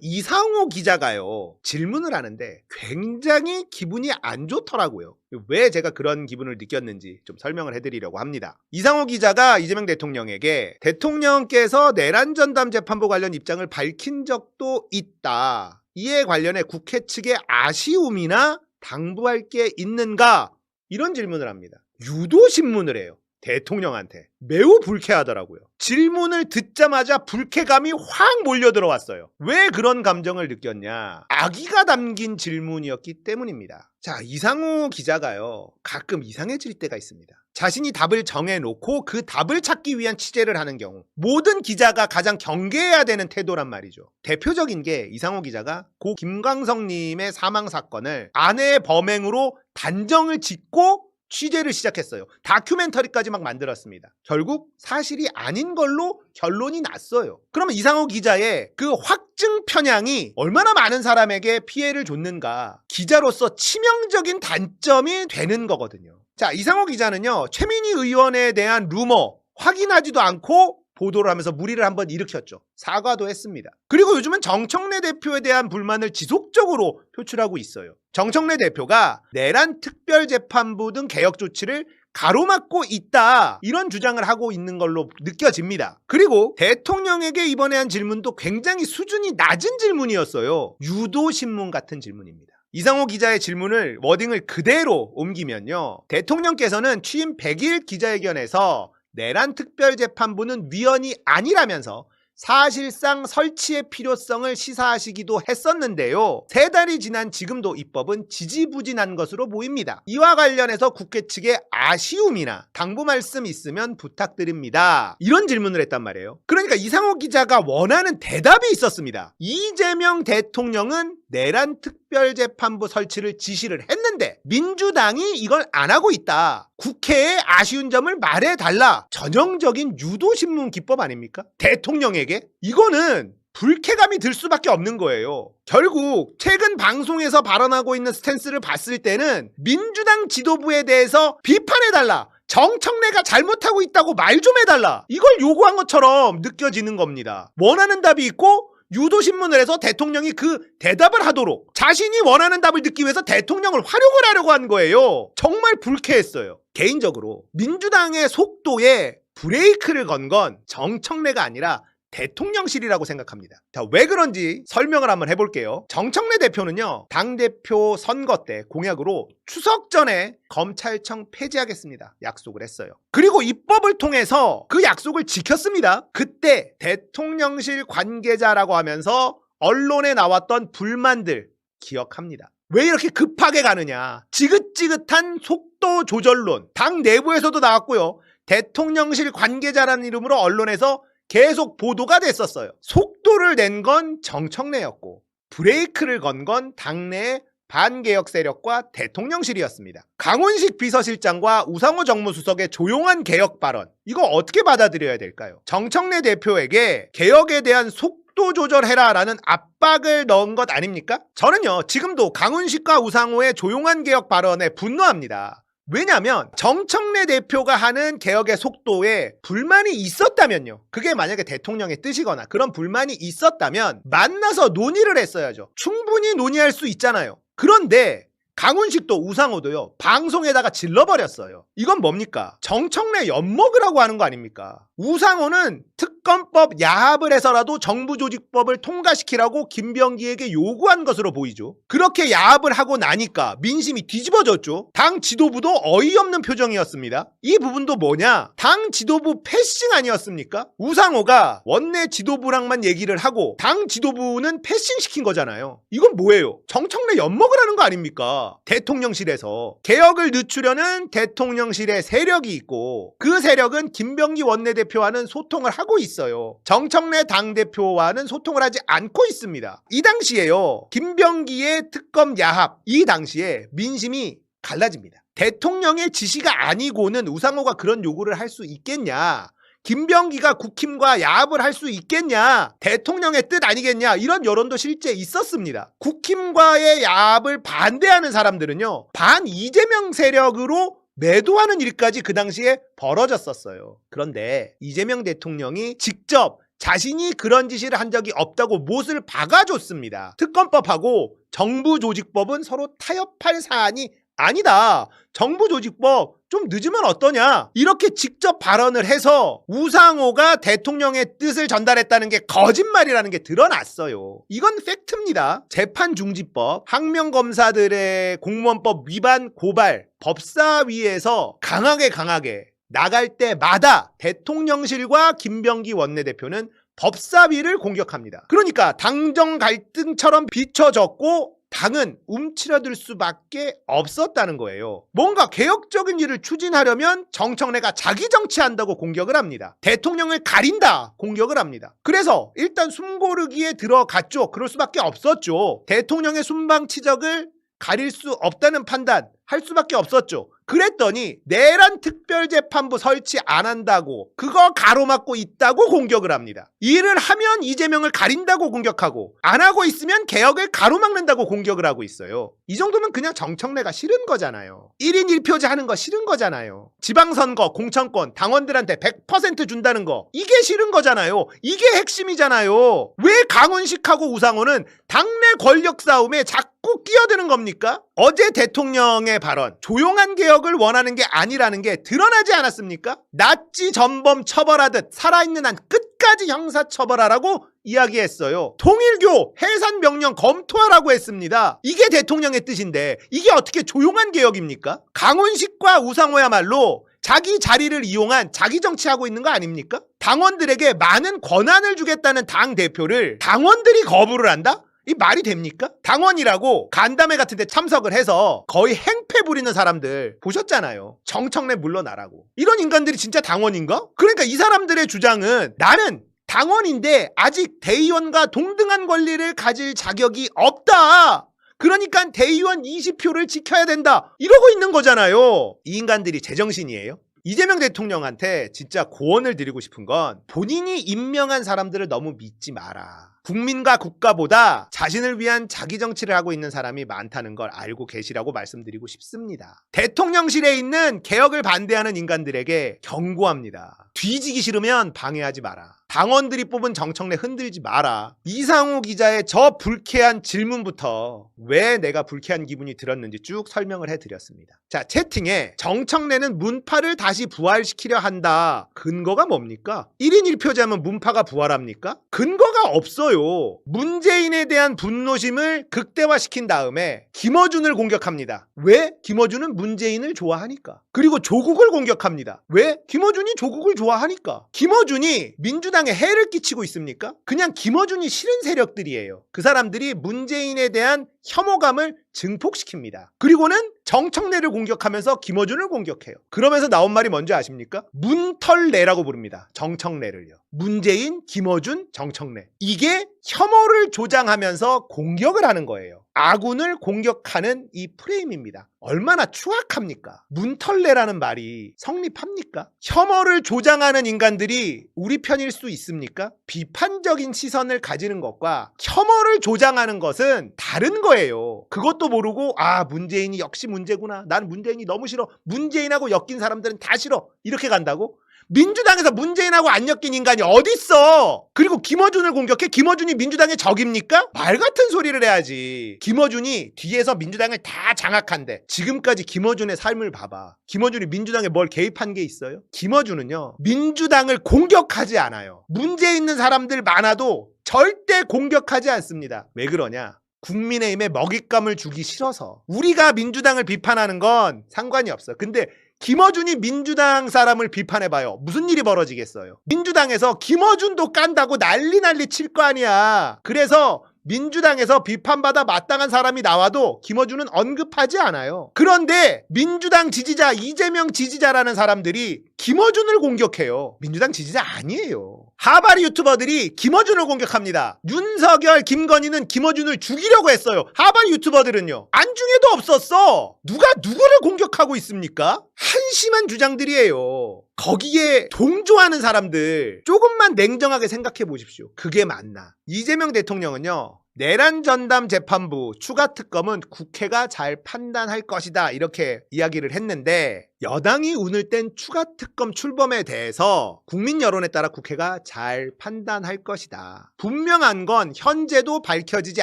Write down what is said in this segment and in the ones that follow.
이상호 기자가요 질문을 하는데 굉장히 기분이 안 좋더라고요. 왜 제가 그런 기분을 느꼈는지 좀 설명을 해드리려고 합니다. 이상호 기자가 이재명 대통령에게 대통령께서 내란 전담 재판부 관련 입장을 밝힌 적도 있다. 이에 관련해 국회 측의 아쉬움이나 당부할 게 있는가? 이런 질문을 합니다. 유도 신문을 해요. 대통령한테 매우 불쾌하더라고요. 질문을 듣자마자 불쾌감이 확 몰려 들어왔어요. 왜 그런 감정을 느꼈냐? 악의가 담긴 질문이었기 때문입니다. 자, 이상호 기자가요. 가끔 이상해질 때가 있습니다. 자신이 답을 정해놓고 그 답을 찾기 위한 취재를 하는 경우 모든 기자가 가장 경계해야 되는 태도란 말이죠. 대표적인 게 이상호 기자가 고 김광석님의 사망 사건을 아내의 범행으로 단정을 짓고 취재를 시작했어요. 다큐멘터리까지 막 만들었습니다. 결국 사실이 아닌 걸로 결론이 났어요. 그러면 이상호 기자의 그 확증 편향이 얼마나 많은 사람에게 피해를 줬는가 기자로서 치명적인 단점이 되는 거거든요. 자, 이상호 기자는요, 최민희 의원에 대한 루머 확인하지도 않고 보도를 하면서 무리를 한번 일으켰죠. 사과도 했습니다. 그리고 요즘은 정청래 대표에 대한 불만을 지속적으로 표출하고 있어요. 정청래 대표가 내란 특별재판부 등 개혁 조치를 가로막고 있다. 이런 주장을 하고 있는 걸로 느껴집니다. 그리고 대통령에게 이번에 한 질문도 굉장히 수준이 낮은 질문이었어요. 유도신문 같은 질문입니다. 이상호 기자의 질문을 워딩을 그대로 옮기면요. 대통령께서는 취임 100일 기자회견에서 내란 특별재판부는 위헌이 아니라면서 사실상 설치의 필요성을 시사하시기도 했었는데요. 세 달이 지난 지금도 입법은 지지부진한 것으로 보입니다. 이와 관련해서 국회 측에 아쉬움이나 당부 말씀 있으면 부탁드립니다. 이런 질문을 했단 말이에요. 그러니까 이상호 기자가 원하는 대답이 있었습니다. 이재명 대통령은 내란 특별재판부 설치를 지시를 했는데 민주당이 이걸 안 하고 있다. 국회에 아쉬운 점을 말해달라. 전형적인 유도신문 기법 아닙니까? 대통령에게? 이거는 불쾌감이 들 수밖에 없는 거예요. 결국 최근 방송에서 발언하고 있는 스탠스를 봤을 때는 민주당 지도부에 대해서 비판해달라. 정청래가 잘못하고 있다고 말 좀 해달라. 이걸 요구한 것처럼 느껴지는 겁니다. 원하는 답이 있고 유도신문을 해서 대통령이 그 대답을 하도록 자신이 원하는 답을 듣기 위해서 대통령을 활용을 하려고 한 거예요. 정말 불쾌했어요. 개인적으로 민주당의 속도에 브레이크를 건 건 정청래가 아니라 대통령실이라고 생각합니다. 자, 왜 그런지 설명을 한번 해볼게요. 정청래 대표는요, 당대표 선거 때 공약으로 추석 전에 검찰청 폐지하겠습니다. 약속을 했어요. 그리고 입법을 통해서 그 약속을 지켰습니다. 그때 대통령실 관계자라고 하면서 언론에 나왔던 불만들 기억합니다. 왜 이렇게 급하게 가느냐. 지긋지긋한 속도 조절론. 당 내부에서도 나왔고요. 대통령실 관계자라는 이름으로 언론에서 계속 보도가 됐었어요. 속도를 낸 건 정청래였고 브레이크를 건 건 당내의 반개혁 세력과 대통령실이었습니다. 강훈식 비서실장과 우상호 정무수석의 조용한 개혁 발언 이거 어떻게 받아들여야 될까요? 정청래 대표에게 개혁에 대한 속도 조절해라라는 압박을 넣은 것 아닙니까? 저는요 지금도 강훈식과 우상호의 조용한 개혁 발언에 분노합니다. 왜냐면 정청래 대표가 하는 개혁의 속도에 불만이 있었다면요. 그게 만약에 대통령의 뜻이거나 그런 불만이 있었다면 만나서 논의를 했어야죠. 충분히 논의할 수 있잖아요. 그런데 강훈식도 우상호도요. 방송에다가 질러버렸어요. 이건 뭡니까? 정청래 엿먹으라고 하는 거 아닙니까? 우상호는 특검법 야합을 해서라도 정부조직법을 통과시키라고 김병기에게 요구한 것으로 보이죠. 그렇게 야합을 하고 나니까 민심이 뒤집어졌죠. 당 지도부도 어이없는 표정이었습니다. 이 부분도 뭐냐? 당 지도부 패싱 아니었습니까? 우상호가 원내 지도부랑만 얘기를 하고 당 지도부는 패싱 시킨 거잖아요. 이건 뭐예요? 정청래 엿먹으라는 거 아닙니까? 대통령실에서 개혁을 늦추려는 대통령실의 세력이 있고 그 세력은 김병기 원내대표 와는 소통을 하고 있어요. 정청래 당 대표와는 소통을 하지 않고 있습니다. 이 당시에요. 김병기의 특검 야합 이 당시에 민심이 갈라집니다. 대통령의 지시가 아니고는 우상호가 그런 요구를 할 수 있겠냐? 김병기가 국힘과 야합을 할 수 있겠냐? 대통령의 뜻 아니겠냐? 이런 여론도 실제 있었습니다. 국힘과의 야합을 반대하는 사람들은요, 반 이재명 세력으로 매도하는 일까지 그 당시에 벌어졌었어요. 그런데 이재명 대통령이 직접 자신이 그런 지시를 한 적이 없다고 못을 박아줬습니다. 특검법하고 정부조직법은 서로 타협할 사안이 아니다. 정부 조직법 좀 늦으면 어떠냐? 이렇게 직접 발언을 해서 우상호가 대통령의 뜻을 전달했다는 게 거짓말이라는 게 드러났어요. 이건 팩트입니다. 재판중지법, 항명검사들의 공무원법 위반 고발, 법사위에서 강하게 강하게 나갈 때마다 대통령실과 김병기 원내대표는 법사위를 공격합니다. 그러니까 당정 갈등처럼 비춰졌고 당은 움츠러들 수밖에 없었다는 거예요. 뭔가 개혁적인 일을 추진하려면 정청래가 자기 정치한다고 공격을 합니다. 대통령을 가린다 공격을 합니다. 그래서 일단 숨고르기에 들어갔죠. 그럴 수밖에 없었죠. 대통령의 순방 치적을 가릴 수 없다는 판단 할 수밖에 없었죠. 그랬더니 내란 특별재판부 설치 안 한다고 그거 가로막고 있다고 공격을 합니다. 일을 하면 이재명을 가린다고 공격하고 안 하고 있으면 개혁을 가로막는다고 공격을 하고 있어요. 이 정도면 그냥 정청래가 싫은 거잖아요. 1인 1표제 하는 거 싫은 거잖아요. 지방선거, 공천권, 당원들한테 100% 준다는 거 이게 싫은 거잖아요. 이게 핵심이잖아요. 왜 강훈식하고 우상호는 당내 권력 싸움에 자꾸 끼어드는 겁니까? 어제 대통령의 발언, 조용한 개혁을 원하는 게 아니라는 게 드러나지 않았습니까? 나치 전범 처벌하듯 살아있는 한 끝까지 형사 처벌하라고 이야기했어요. 통일교 해산 명령 검토하라고 했습니다. 이게 대통령의 뜻인데 이게 어떻게 조용한 개혁입니까? 강훈식과 우상호야말로 자기 자리를 이용한 자기 정치하고 있는 거 아닙니까? 당원들에게 많은 권한을 주겠다는 당 대표를 당원들이 거부를 한다? 이 말이 됩니까? 당원이라고 간담회 같은 데 참석을 해서 거의 행패 부리는 사람들 보셨잖아요. 정청래 물러나라고. 이런 인간들이 진짜 당원인가? 그러니까 이 사람들의 주장은 나는 당원인데 아직 대의원과 동등한 권리를 가질 자격이 없다. 그러니까 대의원 20표를 지켜야 된다. 이러고 있는 거잖아요. 이 인간들이 제정신이에요? 이재명 대통령한테 진짜 고언을 드리고 싶은 건 본인이 임명한 사람들을 너무 믿지 마라. 국민과 국가보다 자신을 위한 자기 정치를 하고 있는 사람이 많다는 걸 알고 계시라고 말씀드리고 싶습니다. 대통령실에 있는 개혁을 반대하는 인간들에게 경고합니다. 뒤지기 싫으면 방해하지 마라. 당원들이 뽑은 정청래 흔들지 마라. 이상호 기자의 저 불쾌한 질문부터 왜 내가 불쾌한 기분이 들었는지 쭉 설명을 해드렸습니다. 자, 채팅에 정청래는 문파를 다시 부활시키려 한다. 근거가 뭡니까? 1인 1표제하면 문파가 부활합니까? 근거가 없어요. 문재인에 대한 분노심을 극대화시킨 다음에 김어준을 공격합니다. 왜? 김어준은 문재인을 좋아하니까. 그리고 조국을 공격합니다. 왜? 김어준이 조국을 좋아하니까. 김어준이 민주당에 해를 끼치고 있습니까? 그냥 김어준이 싫은 세력들이에요. 그 사람들이 문재인에 대한 혐오감을 증폭시킵니다. 그리고는 정청래를 공격하면서 김어준을 공격해요. 그러면서 나온 말이 뭔지 아십니까? 문털래라고 부릅니다. 정청래를요. 문재인, 김어준, 정청래. 이게 혐오를 조장하면서 공격을 하는 거예요. 아군을 공격하는 이 프레임입니다. 얼마나 추악합니까? 문털래라는 말이 성립합니까? 혐오를 조장하는 인간들이 우리 편일 수 있습니까? 비판적인 시선을 가지는 것과 혐오를 조장하는 것은 다른 거예요. 그것도 모르고 아 문재인이 역시 문제구나. 난 문재인이 너무 싫어. 문재인하고 엮인 사람들은 다 싫어. 이렇게 간다고? 민주당에서 문재인하고 안 엮인 인간이 어딨어? 그리고 김어준을 공격해? 김어준이 민주당의 적입니까? 말 같은 소리를 해야지. 김어준이 뒤에서 민주당을 다 장악한데 지금까지 김어준의 삶을 봐봐. 김어준이 민주당에 뭘 개입한 게 있어요? 김어준은요 민주당을 공격하지 않아요. 문제 있는 사람들 많아도 절대 공격하지 않습니다. 왜 그러냐? 국민의힘에 먹잇감을 주기 싫어서 우리가 민주당을 비판하는 건 상관이 없어. 근데 김어준이 민주당 사람을 비판해봐요. 무슨 일이 벌어지겠어요? 민주당에서 김어준도 깐다고 난리 난리 칠 거 아니야. 그래서 민주당에서 비판받아 마땅한 사람이 나와도 김어준은 언급하지 않아요. 그런데 민주당 지지자, 이재명 지지자라는 사람들이 김어준을 공격해요. 민주당 지지자 아니에요. 하바리 유튜버들이 김어준을 공격합니다. 윤석열, 김건희는 김어준을 죽이려고 했어요. 하바리 유튜버들은요. 안중에도 없었어. 누가 누구를 공격하고 있습니까? 한심한 주장들이에요. 거기에 동조하는 사람들 조금만 냉정하게 생각해 보십시오. 그게 맞나? 이재명 대통령은요. 내란 전담 재판부 추가 특검은 국회가 잘 판단할 것이다 이렇게 이야기를 했는데 여당이 운을 뗀 추가 특검 출범에 대해서 국민 여론에 따라 국회가 잘 판단할 것이다. 분명한 건 현재도 밝혀지지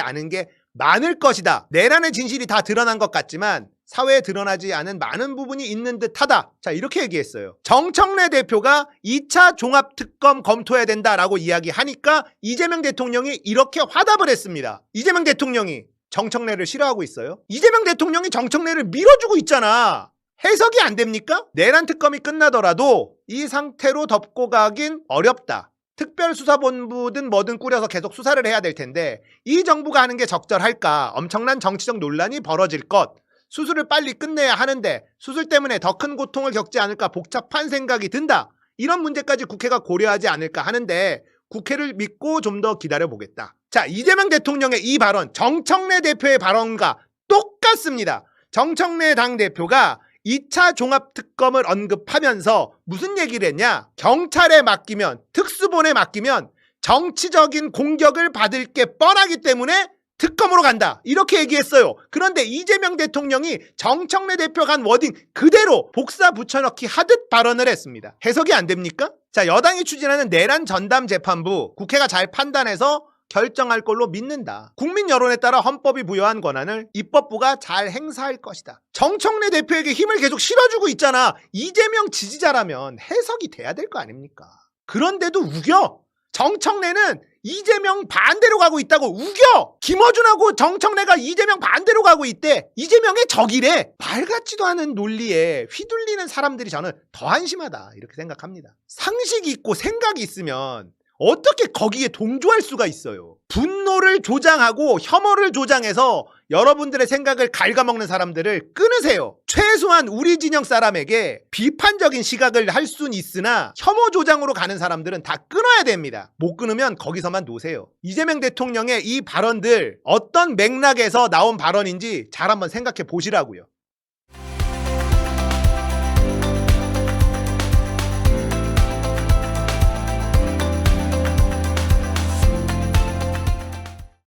않은 게 많을 것이다. 내란의 진실이 다 드러난 것 같지만 사회에 드러나지 않은 많은 부분이 있는 듯하다. 자, 이렇게 얘기했어요. 정청래 대표가 2차 종합특검 검토해야 된다라고 이야기하니까 이재명 대통령이 이렇게 화답을 했습니다. 이재명 대통령이 정청래를 싫어하고 있어요? 이재명 대통령이 정청래를 밀어주고 있잖아. 해석이 안 됩니까? 내란 특검이 끝나더라도 이 상태로 덮고 가긴 어렵다. 특별수사본부든 뭐든 꾸려서 계속 수사를 해야 될 텐데 이 정부가 하는 게 적절할까? 엄청난 정치적 논란이 벌어질 것. 수술을 빨리 끝내야 하는데 수술 때문에 더 큰 고통을 겪지 않을까 복잡한 생각이 든다. 이런 문제까지 국회가 고려하지 않을까 하는데 국회를 믿고 좀 더 기다려 보겠다. 자, 이재명 대통령의 이 발언, 정청래 대표의 발언과 똑같습니다. 정청래 당대표가 2차 종합특검을 언급하면서 무슨 얘기를 했냐? 경찰에 맡기면, 특수본에 맡기면 정치적인 공격을 받을 게 뻔하기 때문에 특검으로 간다. 이렇게 얘기했어요. 그런데 이재명 대통령이 정청래 대표가 한 워딩 그대로 복사 붙여넣기 하듯 발언을 했습니다. 해석이 안 됩니까? 자, 여당이 추진하는 내란 전담 재판부 국회가 잘 판단해서 결정할 걸로 믿는다. 국민 여론에 따라 헌법이 부여한 권한을 입법부가 잘 행사할 것이다. 정청래 대표에게 힘을 계속 실어주고 있잖아. 이재명 지지자라면 해석이 돼야 될 거 아닙니까? 그런데도 우겨. 정청래는 이재명 반대로 가고 있다고 우겨! 김어준하고 정청래가 이재명 반대로 가고 있대. 이재명의 적이래. 말 같지도 않은 논리에 휘둘리는 사람들이 저는 더 한심하다. 이렇게 생각합니다. 상식이 있고 생각이 있으면 어떻게 거기에 동조할 수가 있어요? 분노를 조장하고 혐오를 조장해서 여러분들의 생각을 갉아먹는 사람들을 끊으세요. 최소한 우리 진영 사람에게 비판적인 시각을 할 수는 있으나 혐오 조장으로 가는 사람들은 다 끊어야 됩니다. 못 끊으면 거기서만 놓으세요. 이재명 대통령의 이 발언들 어떤 맥락에서 나온 발언인지 잘 한번 생각해 보시라고요.